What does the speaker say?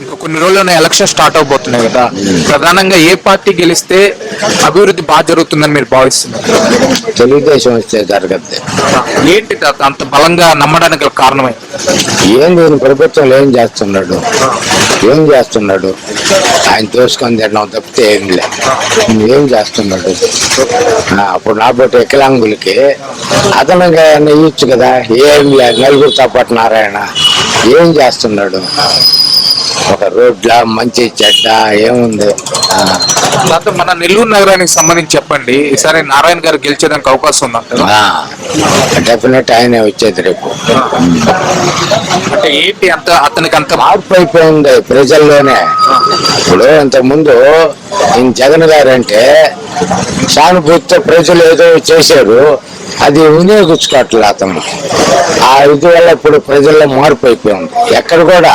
ఇంకా కొన్ని రోజుల్లోనే ఎలక్షన్ స్టార్ట్ అవబోతున్నాయి కదా. ప్రధానంగా ఏ పార్టీ గెలిస్తే అభివృద్ధి బాగా జరుగుతుందని మీరు భావిస్తున్నారు? తెలుగుదేశం వస్తే జరగద్ది. ఏంటి అంత బలంగా నమ్మడానికి గల కారణమే ఏం దీని ప్రభుత్వంలో ఏం చేస్తున్నాడు? ఏం చేస్తున్నాడు? ఆయన తోసుకొని తినడం తప్పితే ఏం లే. ఏం చేస్తున్నాడు? అప్పుడు నాబోటి వికలాంగులకి అదనంగా ఏమన్నా ఇవ్వచ్చు కదా? ఏం లేదు నలుగురితో పాటు నారాయణ. ఏం చేస్తున్నాడు? ఒక రోడ్ల మంచి చెడ్డ ఏముంది? తాత మన నెల్లూరు నగరానికి సంబంధించి చెప్పండి. ఈసారి నారాయణ గారు గెలిచేదానికి అవకాశం ఉందంటారు? డెఫినెట్ ఆయనే వచ్చేది రేపు. అంటే ఏంటి అంత అతనికి అంత మార్పు అయిపోయింది ప్రజల్లోనే ఇప్పుడు ఇంతకుముందు ఈయన జగన్ గారు అంటే సానుభూతితో ప్రజలు ఏదో చేశారు అది వినియోగించుకోవట్లే అతను ఆ ఇది వల్ల ఇప్పుడు ప్రజల్లో మార్పు అయిపోయింది. ఎక్కడ కూడా.